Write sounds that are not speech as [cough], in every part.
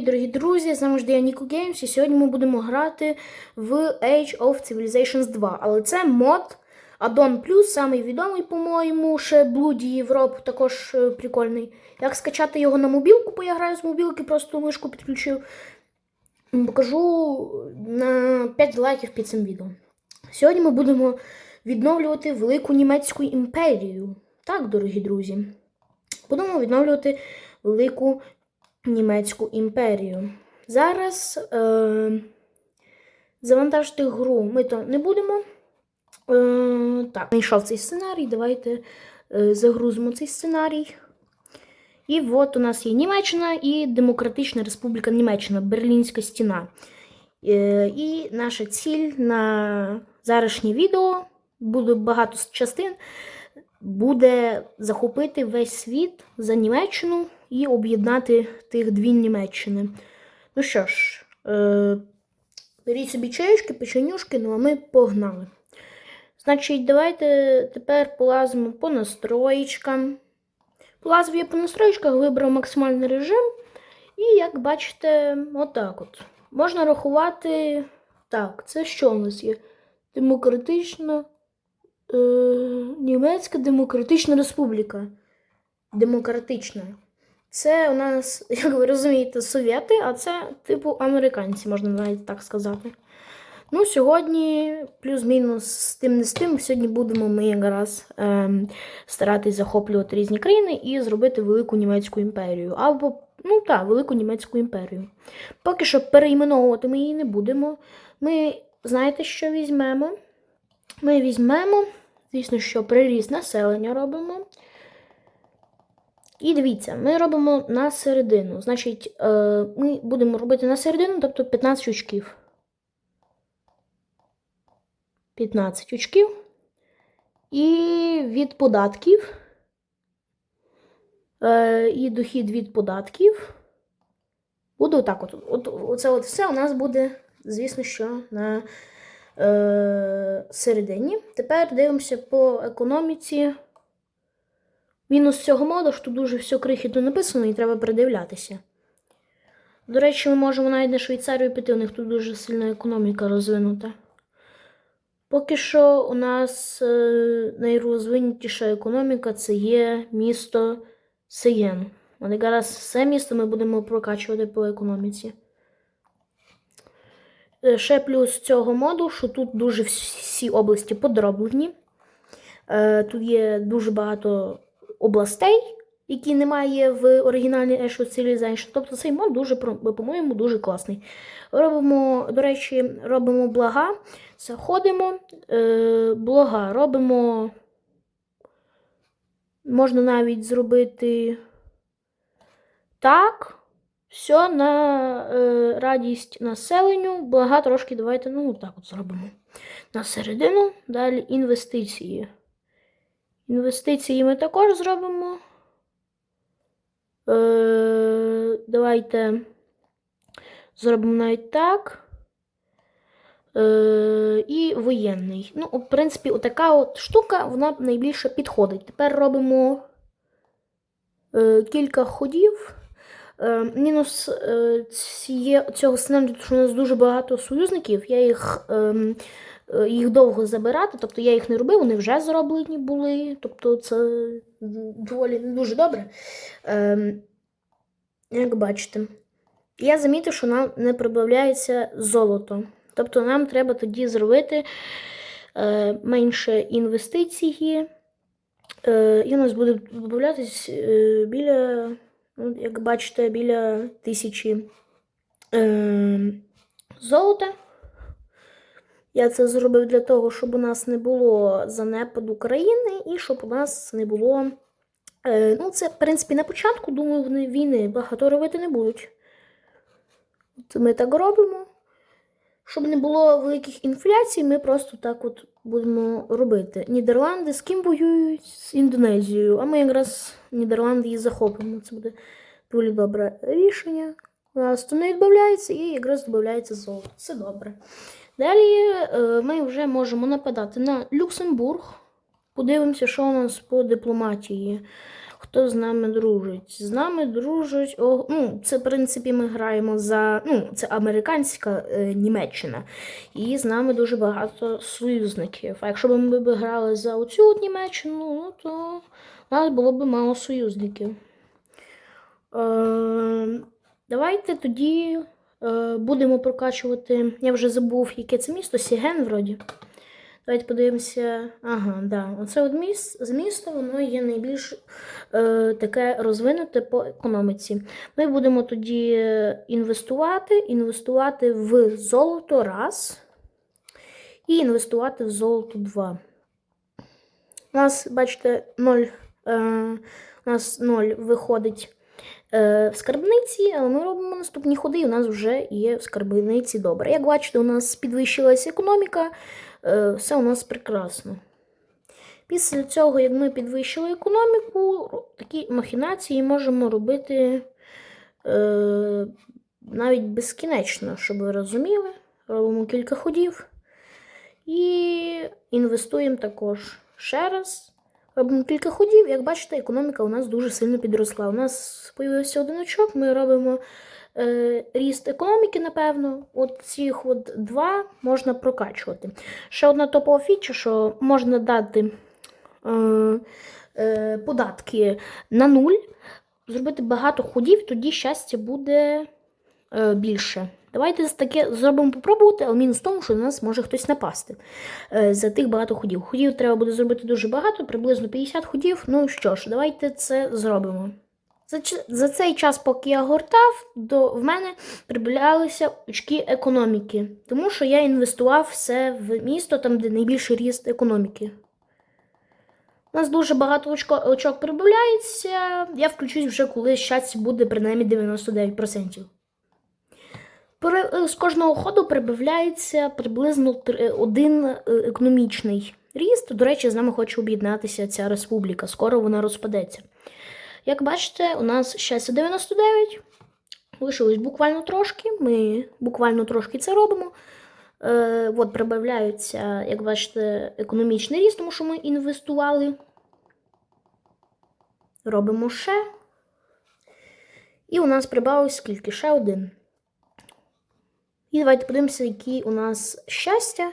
привіт, дорогі друзі! З нами ж Ніко Games, і сьогодні ми будемо грати в Age of Civilizations 2. Але це мод Addon Plus, самий відомий, по-моєму, ще Bloody Europe також е, прикольний. Як скачати його на мобілку, бо я граю з мобілки, просто мишку підключив. Покажу на 5 лайків під цим відео. Сьогодні ми будемо відновлювати Велику Німецьку імперію. Так, дорогі друзі. Будемо відновлювати Велику Німецьку імперію. Зараз е, завантажити гру ми то не будемо. Е, так, знайшов цей сценарій. Давайте е, загрузимо цей сценарій. І от у нас є Німеччина і Демократична Республіка Німеччина, Берлінська стіна. Е, і наша ціль на зарашнє відео буде багато частин. Буде захопити весь світ за Німеччину і об'єднати тих дві Німеччини. Ну що ж, е, беріть собі чаєчки, печенюшки, ну а ми погнали. Значить, давайте тепер полазимо по настроєчкам. Полазив я по настроєчках, вибрав максимальний режим. І, як бачите, отак от. Можна рахувати. Так, це що у нас є? Демократична. Е, Німецька Демократична Республіка. Демократична. Це у нас, [laughs] як ви розумієте, совєти, а це, типу, американці, можна навіть так сказати. Ну, сьогодні, плюс-мінус з тим не з тим, сьогодні будемо ми якраз ем, старатись захоплювати різні країни і зробити Велику Німецьку імперію. Або, ну так, Велику Німецьку імперію. Поки що перейменовувати ми її не будемо. Ми, знаєте, що візьмемо? Ми візьмемо, звісно, що приріст населення робимо. І дивіться, ми робимо на середину. Значить, е, ми будемо робити на середину, тобто 15 очків. 15 очків. І від податків. Е, і дохід від податків. Буде отак. От, оце от все у нас буде, звісно, що на е, середині. Тепер дивимося по економіці. Мінус цього моду, що тут дуже все крихітно написано і треба придивлятися. До речі, ми можемо навіть на Швейцарію піти, у них тут дуже сильна економіка розвинута. Поки що у нас е, найрозвинутіша економіка це є місто Сиєн. От якраз це місто ми будемо прокачувати по економіці. Е, Ще плюс цього моду, що тут дуже всі області подроблені. Е, Тут є дуже багато областей, які немає в оригінальній Ash Civilization. Тобто цей мод дуже, по-моєму, дуже класний. Робимо, до речі, робимо блага, заходимо, е, блога робимо. Можна навіть зробити так. Все на е, радість населенню. Блага трошки давайте, ну, так от зробимо. На середину. Далі інвестиції. Інвестиції ми також зробимо. Е, давайте зробимо навіть так. Е, і воєнний. Ну, в принципі, отака от штука, вона найбільше підходить. Тепер робимо е, кілька ходів. Е, мінус е, ціє, цього сценарію, що у нас дуже багато союзників. Я їх, ем, е, їх довго забирати, тобто я їх не робив, вони вже зроблені були. Тобто це доволі не дуже добре. Ем, як бачите, я замітив, що нам не прибавляється золото. Тобто нам треба тоді зробити е, менше інвестиції. Е, і у нас буде додатись е, біля, ну, як бачите, біля тисячі е, золота. Я це зробив для того, щоб у нас не було занепаду країни і щоб у нас не було. Е, ну, це, в принципі, на початку, думаю, війни багато робити не будуть. От ми так робимо. Щоб не було великих інфляцій, ми просто так от будемо робити. Нідерланди з ким воюють? З Індонезією. А ми якраз Нідерланди і захопимо. Це буде доволі добре рішення. У нас то не відбавляється і якраз додається золото. Все добре. Далі е, ми вже можемо нападати на Люксембург. Подивимося, що у нас по дипломатії. Хто з нами дружить? З нами дружить. О, ну, це, в принципі, ми граємо за. Ну, це американська е, Німеччина. І з нами дуже багато союзників. А якщо б ми б грали за оцю Німеччину, ну, то у нас було б мало союзників. Е, давайте тоді е, будемо прокачувати. Я вже забув, яке це місто, Сіген вроді. Давайте подивимося. Ага, да. Оце от міс... з міста, воно є найбільш е, таке розвинуте по економіці. Ми будемо тоді інвестувати, інвестувати в золото раз. І інвестувати в золото 2. У нас, бачите, 0, е, у нас 0 виходить е, в скарбниці, але ми робимо наступні ходи, і у нас вже є в скарбниці добре. Як бачите, у нас підвищилася економіка, все у нас прекрасно. Після цього, як ми підвищили економіку, такі махінації можемо робити е, навіть безкінечно, щоб ви розуміли. Робимо кілька ходів і інвестуємо також ще раз. Робимо кілька ходів. Як бачите, економіка у нас дуже сильно підросла. У нас з'явився один очок, ми робимо е, ріст економіки, напевно. От цих от два можна прокачувати. Ще одна топова фіча, що можна дати е, е, податки на нуль, зробити багато ходів, тоді щастя буде більше. Давайте таке зробимо попробувати, але мінус в тому, що на нас може хтось напасти за тих багато ходів. Ходів треба буде зробити дуже багато, приблизно 50 ходів. Ну що ж, давайте це зробимо. За, за цей час, поки я гортав, до, в мене прибавлялися очки економіки, тому що я інвестував все в місто, там, де найбільший ріст економіки. У нас дуже багато очко, очок прибавляється. Я включусь вже, коли щастя буде принаймні 99%. При- е, З кожного ходу прибавляється приблизно три- один е, економічний ріст. До речі, з нами хоче об'єднатися ця республіка. Скоро вона розпадеться. Як бачите, у нас щастя 99. Лишилось буквально трошки. Ми буквально трошки це робимо. Е, от прибавляється, як бачите, економічний ріст, тому що ми інвестували. Робимо ще. І у нас прибавилось скільки? Ще один. І давайте подивимося, які у нас щастя.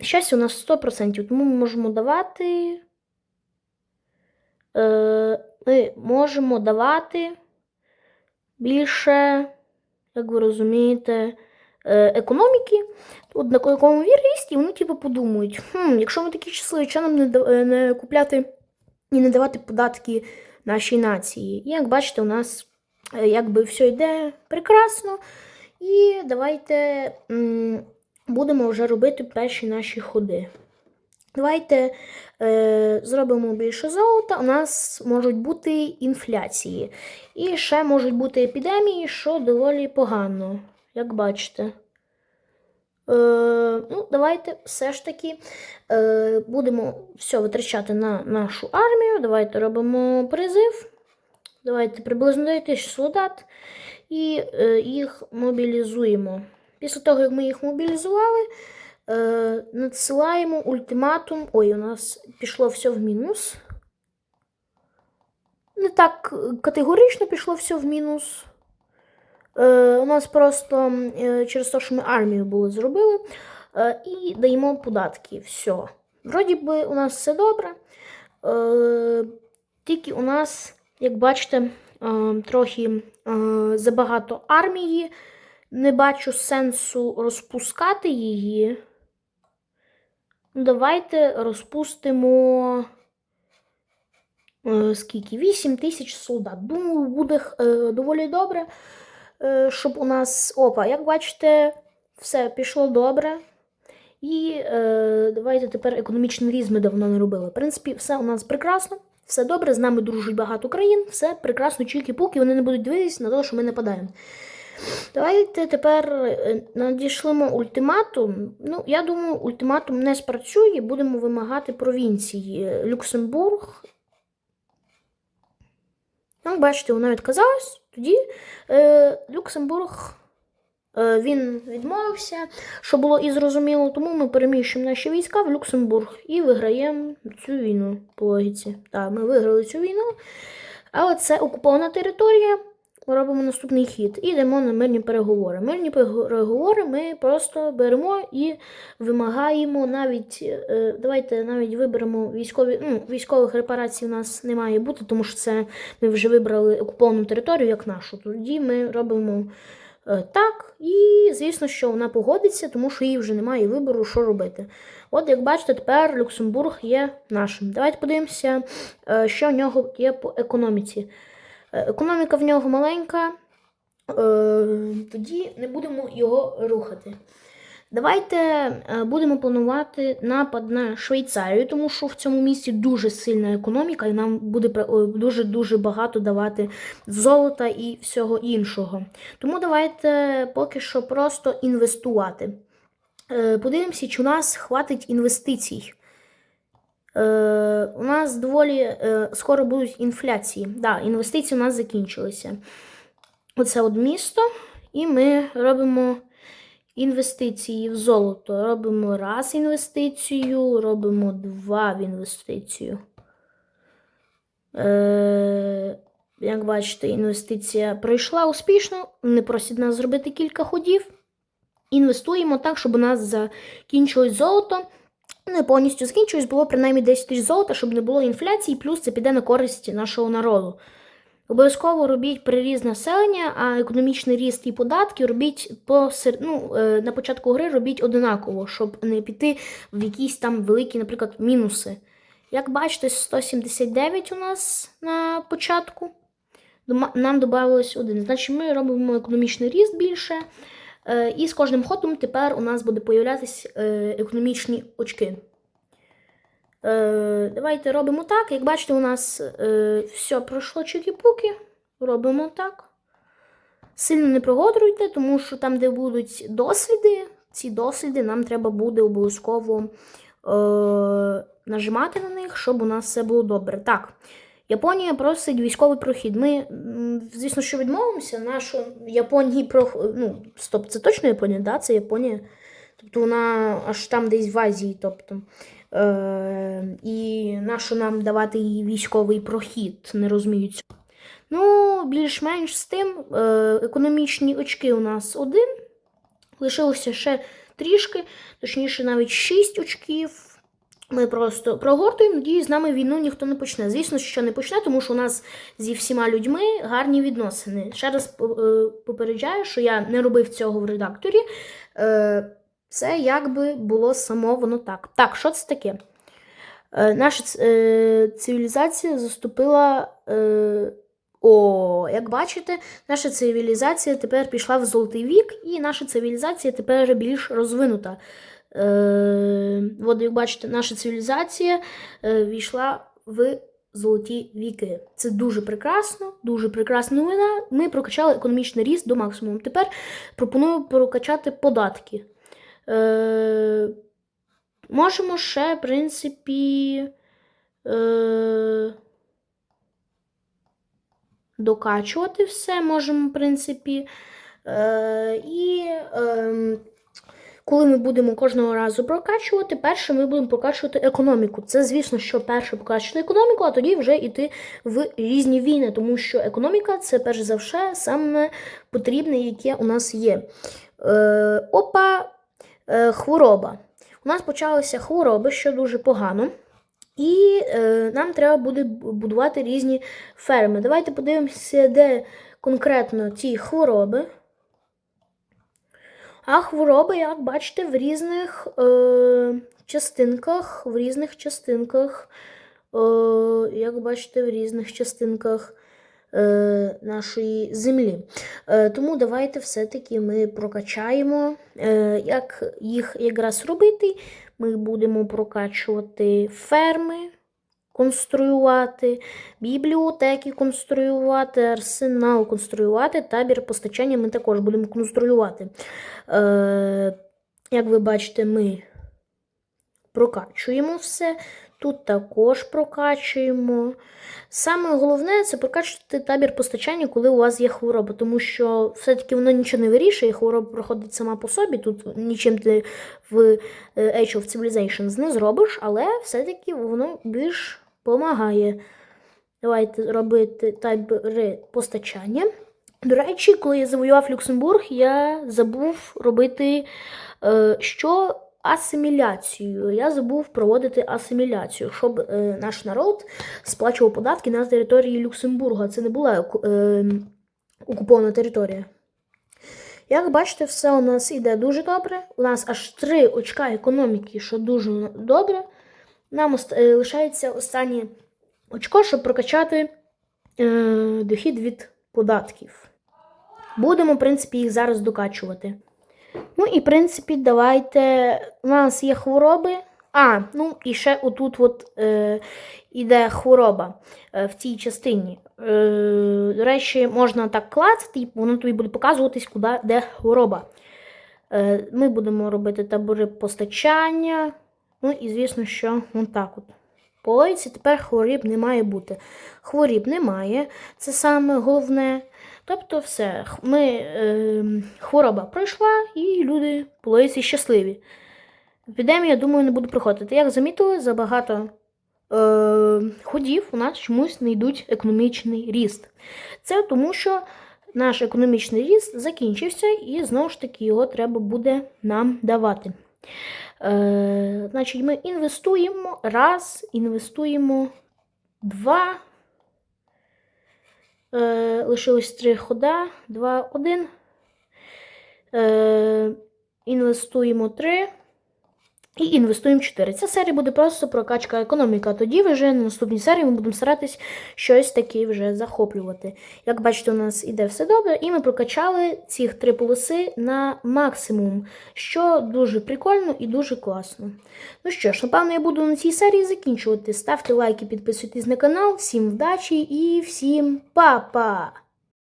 Щастя у нас 100%, тому ми можемо давати. Е, ми можемо давати більше, як ви розумієте, е, економіки. От на якому вірісті, вони типу подумають, хм, якщо ми такі щасливі, чого нам не, е, не купляти і не давати податки нашій нації. І як бачите, у нас якби все йде прекрасно. І давайте м, будемо вже робити перші наші ходи. Давайте е, зробимо більше золота. У нас можуть бути інфляції. І ще можуть бути епідемії, що доволі погано, як бачите. Е, ну, давайте все ж таки е, будемо все витрачати на нашу армію. Давайте робимо призив. Давайте приблизно 9 тисяч солдат і е, їх мобілізуємо. Після того, як ми їх мобілізували, е, надсилаємо ультиматум. Ой, у нас пішло все в мінус. Не так е, категорично пішло все в мінус. Е, у нас просто е, через те, що ми армію були зробили, е, і даємо податки. Все. Вроді би, у нас все добре. Е, тільки у нас, як бачите, е, трохи е, забагато армії. Не бачу сенсу розпускати її. Давайте розпустимо. е, Скільки? 8 тисяч солдат. Думаю, буде е, доволі добре, е, щоб у нас. Опа, як бачите, все пішло добре. І е, давайте тепер економічний ріст ми давно не робили. В принципі, все у нас прекрасно, все добре, з нами дружить багато країн, все прекрасно, чільки-пуки, вони не будуть дивитися на те, що ми нападаємо. Давайте тепер е, надішлемо ультиматум. Ну, я думаю, ультиматум не спрацює, будемо вимагати провінції. Е, Люксембург. Ну, бачите, вона відказалась. Тоді е, Люксембург Е, Він відмовився, що було і зрозуміло, тому ми переміщуємо наші війська в Люксембург і виграємо цю війну по логіці. Так, ми виграли цю війну, але це окупована територія. Робимо наступний хід і йдемо на мирні переговори. Мирні переговори ми просто беремо і вимагаємо навіть. е, Давайте навіть виберемо військові. Ну, військових репарацій у нас не має бути, тому що це ми вже вибрали окуповану територію як нашу. Тоді ми робимо е, так, і звісно, що вона погодиться, тому що їй вже немає вибору, що робити. От, як бачите, тепер Люксембург є нашим. Давайте подивимося, е, що в нього є по економіці. Е, Економіка в нього маленька, е, тоді не будемо його рухати. Давайте е, будемо планувати напад на Швейцарію, тому що в цьому місці дуже сильна економіка, і нам буде дуже-дуже багато давати золота і всього іншого. Тому давайте поки що просто інвестувати. Подивимося, чи у нас хватить інвестицій. Е, у нас доволі е, скоро будуть інфляції. Да, інвестиції у нас закінчилися. Оце от місто, і ми робимо інвестиції в золото. Робимо раз інвестицію, робимо два в інвестицію. Е, як бачите, інвестиція пройшла успішно. Вони просять нас зробити кілька ходів. Інвестуємо так, щоб у нас закінчилось золото. Не повністю закінчилось, було принаймні 10 тисяч золота, щоб не було інфляції, плюс це піде на користь нашого народу. Обов'язково робіть приріз населення, а економічний ріст і податки робіть по ну, е, на початку гри робіть одинаково, щоб не піти в якісь там великі, наприклад, мінуси. Як бачите, 179 у нас на початку. Нам додалось один. Значить, ми робимо економічний ріст більше. Е, І з кожним ходом тепер у нас буде появлятись е, економічні очки. Е, Давайте робимо так. Як бачите, у нас все пройшло чики-пуки. Робимо так. Сильно не прогодрюйте, тому що там, де будуть досліди, ці досліди нам треба буде обов'язково е, нажимати на них, щоб у нас все було добре. Так, Японія просить військовий прохід. Ми, звісно, що відмовимося. Нашу Японії про. Ну, стоп, це точно Японія? Да, це Японія. Тобто вона аж там десь в Азії. Тобто. Е, і нащо нам давати їй військовий прохід, не розумію цього. Ну, більш-менш з тим, е, економічні очки у нас один. Лишилося ще трішки, точніше, навіть 6 очків. Ми просто прогортуємо, надіюсь, з нами війну ніхто не почне. Звісно, що не почне, тому що у нас зі всіма людьми гарні відносини. Ще раз е, попереджаю, що я не робив цього в редакторі. Е, Це якби було само воно так. Так, що це таке? Е, Наша цивілізація заступила. О, як бачите, наша цивілізація тепер пішла в золотий вік, і наша цивілізація тепер більш розвинута. Е, от, як бачите, наша цивілізація е, війшла в золоті віки. Це дуже прекрасно, дуже прекрасна новина. Ми прокачали економічний ріст до максимуму. Тепер пропоную прокачати податки. Е, можемо ще, в принципі. Докачувати все можемо, в принципі. Е, і е, коли ми будемо кожного разу прокачувати, перше ми будемо прокачувати економіку. Це, звісно, що перше прокачувати економіку, а тоді вже йти в різні війни, тому що економіка це перш за все саме потрібне, яке у нас є. Е, опа, е, хвороба. У нас почалися хвороби, що дуже погано. І е, нам треба буде будувати різні ферми. Давайте подивимося, де конкретно ті хвороби. А хвороби, як бачите, в різних е, частинках, в різних частинках, е, як бачите, в різних частинках е, нашої землі. Е, тому давайте все-таки ми прокачаємо, е, як їх якраз робити. Ми будемо прокачувати ферми, конструювати, бібліотеки конструювати, арсенал конструювати, табір постачання ми також будемо конструювати. Е, як ви бачите, ми прокачуємо все. Тут також прокачуємо. Саме головне це прокачувати табір постачання, коли у вас є хвороба, тому що все-таки воно нічого не вирішує, хвороба проходить сама по собі. Тут нічим ти в е, Age of Civilizations не зробиш, але все-таки воно більш допомагає. Давайте робити табори постачання. До речі, коли я завоював Люксембург, я забув робити е, що асиміляцію. Я забув проводити асиміляцію, щоб е, наш народ сплачував податки на території Люксембурга. Це не була е, окупована територія. Як бачите, все у нас іде дуже добре. У нас аж три очка економіки, що дуже добре. Нам е, лишається останнє очко, щоб прокачати е, дохід від податків. Будемо, в принципі, їх зараз докачувати. Ну і, в принципі, давайте. У нас є хвороби. А, ну і ще отут от, е, іде хвороба е, в цій частині. Е, до речі, можна так клацати, і воно тобі буде показуватись, куди де хвороба. Е, ми будемо робити табори постачання. Ну і, звісно, що отак от. По тепер хворіб не має бути. Хворіб немає, це саме головне. Тобто, все, ми, е, хвороба пройшла, і люди по логіці щасливі. Епідемія, думаю, не буде проходити. Як замітили, забагато е, ходів у нас чомусь не йдуть економічний ріст. Це тому, що наш економічний ріст закінчився, і знову ж таки його треба буде нам давати. Е, значить, ми інвестуємо раз, інвестуємо два. Е, лишилось три хода. Два, один. Е, інвестуємо три. І інвестуємо 4. Ця серія буде просто прокачка економіки. А тоді вже на наступній серії ми будемо старатись щось таке вже захоплювати. Як бачите, у нас іде все добре, і ми прокачали ці три полоси на максимум, що дуже прикольно і дуже класно. Ну що ж, напевно, я буду на цій серії закінчувати. Ставте лайки, підписуйтесь на канал. Всім вдачі і всім па-па!